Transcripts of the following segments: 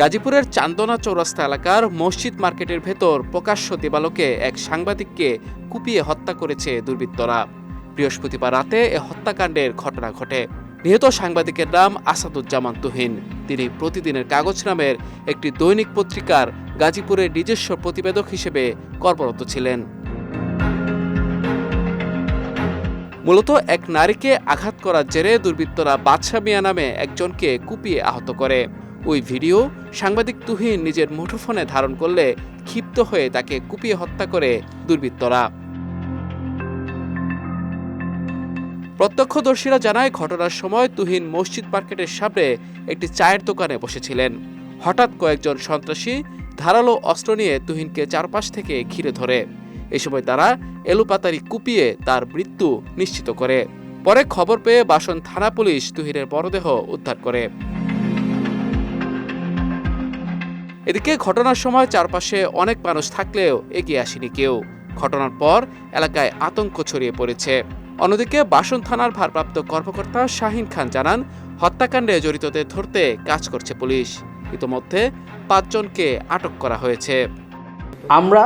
গাজীপুরের চান্দনা চৌরাস্তা এলাকার মসজিদ মার্কেটের ভেতর প্রকাশ্য দেবালোকে এক সাংবাদিককে কুপিয়ে হত্যা করেছে দুর্বৃত্তরা। বৃহস্পতিবার রাতে এ হত্যাকাণ্ডের ঘটনা ঘটে। নিহত সাংবাদিকের নাম আসাদুজ্জামান তুহিন। তিনি প্রতিদিনের কাগজ নামের একটি দৈনিক পত্রিকার গাজীপুরের নিজস্ব প্রতিবেদক হিসেবে কর্মরত ছিলেন। মূলত এক নারীকে আঘাত করার জেরে দুর্বৃত্তরা বাদশা মিয়া নামে একজনকে কুপিয়ে আহত করে। ওই ভিডিও সাংবাদিক তুহিন নিজের মুঠোফোনে ধারণ করলে ক্ষিপ্ত হয়ে তাকে কুপিয়ে হত্যা করে দুর্বৃত্তরা। প্রত্যক্ষদর্শীরা জানায়, ঘটনার সময় তুহিন মসজিদ মার্কেটের সামনে একটি চায়ের দোকানে বসেছিলেন। হঠাৎ কয়েকজন সন্ত্রাসী ধারালো অস্ত্র নিয়ে তুহিনকে চারপাশ থেকে ঘিরে ধরে। এ সময় তারা এলুপাতারি কুপিয়ে তার মৃত্যু নিশ্চিত করে। পরে খবর পেয়ে বাসন থানা পুলিশ তুহিনের মরদেহ উদ্ধার করে। এদিকে ঘটনার সময় চারপাশে অনেক মানুষ থাকলেও এগিয়ে আসেনি কেউ। ঘটনার পর এলাকায় আতঙ্ক ছড়িয়ে পড়েছে। অন্যদিকে বাসন থানার ভারপ্রাপ্ত কর্মকর্তা শাহিন খান জানান, হত্যাকাণ্ডে জড়িতদের ধরতে কাজ করছে পুলিশ। ইতোমধ্যে পাঁচজনকে আটক করা হয়েছে। আমরা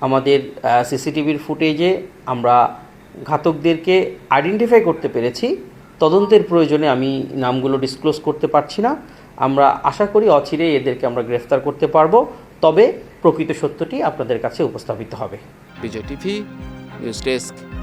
আমাদের সিসিটিভির ফুটেজে আমরা ঘাতকদেরকে আইডেন্টিফাই করতে পেরেছি। তদন্তের প্রয়োজনে আমি নামগুলো ডিসক্লোজ করতে পারছি না। আমরা আশা করি অচিরেই এদেরকে আমরা গ্রেফতার করতে পারব। তবে প্রকৃত সত্যটি আপনাদের কাছে উপস্থাপিত হবে। Bijoy TV, news desk.